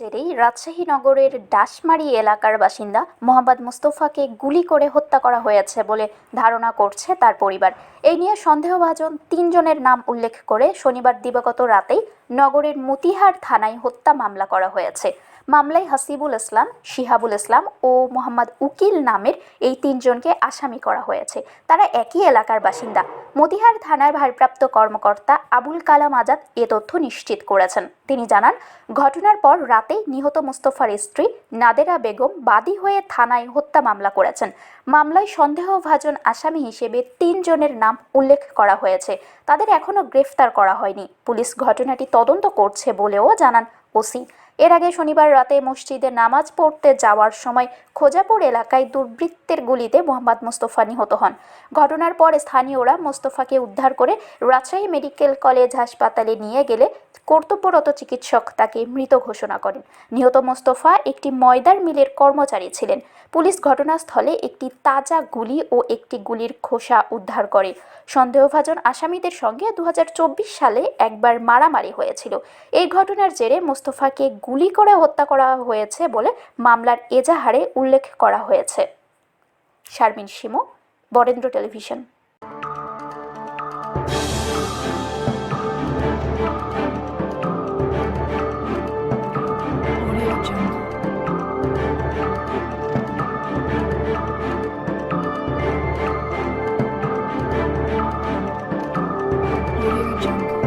জেরেই রাজশাহী নগরের ডাসমারি এলাকার বাসিন্দা মোহাম্মদ মুস্তফাকে গুলি করে হত্যা করা হয়েছে বলে ধারণা করছে তার পরিবার। এই নিয়ে সন্দেহভাজন তিনজনের নাম উল্লেখ করে শনিবার দিবাগত রাতেই নগরের মতিহার থানায় হত্যা মামলা করা হয়েছে। মামলায় হাসিবুল ইসলাম, শিহাবুল ইসলাম ও মোহাম্মদ উকিল নামের এই তিনজনকে আসামি করা হয়েছে। তারা একই এলাকার বাসিন্দা। মতিহার থানার ভারপ্রাপ্ত কর্মকর্তা আবুল কালাম আজাদ এ তথ্য নিশ্চিত করেছেন। তিনি জানান, ঘটনার পর রাতেই নিহত মুস্তফার স্ত্রী নাদেরা বেগম বাদী হয়ে থানায় হত্যা মামলা করেছেন। মামলায় সন্দেহভাজন আসামি হিসেবে তিনজনের নাম উল্লেখ করা হয়েছে। তাদের এখনও গ্রেফতার করা হয়নি। পুলিশ ঘটনাটি তদন্ত করছে বলেও জানান ওসি। এর আগে শনিবার রাতে মসজিদে নামাজ পড়তে যাওয়ার সময় খোজাপুর এলাকায় দুর্বৃত্তের গুলিতে মোহাম্মদ মোস্তফা নিহত হন। ঘটনার পর স্থানীয়রা মোস্তফাকে উদ্ধার করে রাজশাহী মেডিকেল কলেজ হাসপাতালে নিয়ে গেলে কর্তব্যরত চিকিৎসক তাকে মৃত ঘোষণা করেন। নিহত মোস্তফা একটি ময়দার মিলের কর্মচারী ছিলেন। পুলিশ ঘটনাস্থলে একটি তাজা গুলি ও একটি গুলির খোসা উদ্ধার করে। সন্দেহভাজন আসামিদের সঙ্গে দু হাজার চব্বিশ সালে একবার মারামারি হয়েছিল। এই ঘটনার জেরে মোস্তফাকে গুলি করে হত্যা করা হয়েছে বলে মামলার এজাহারে উল্লেখ করা হয়েছে শারমিন সিমো বরেন্দ্র টেলিভিশন jungle.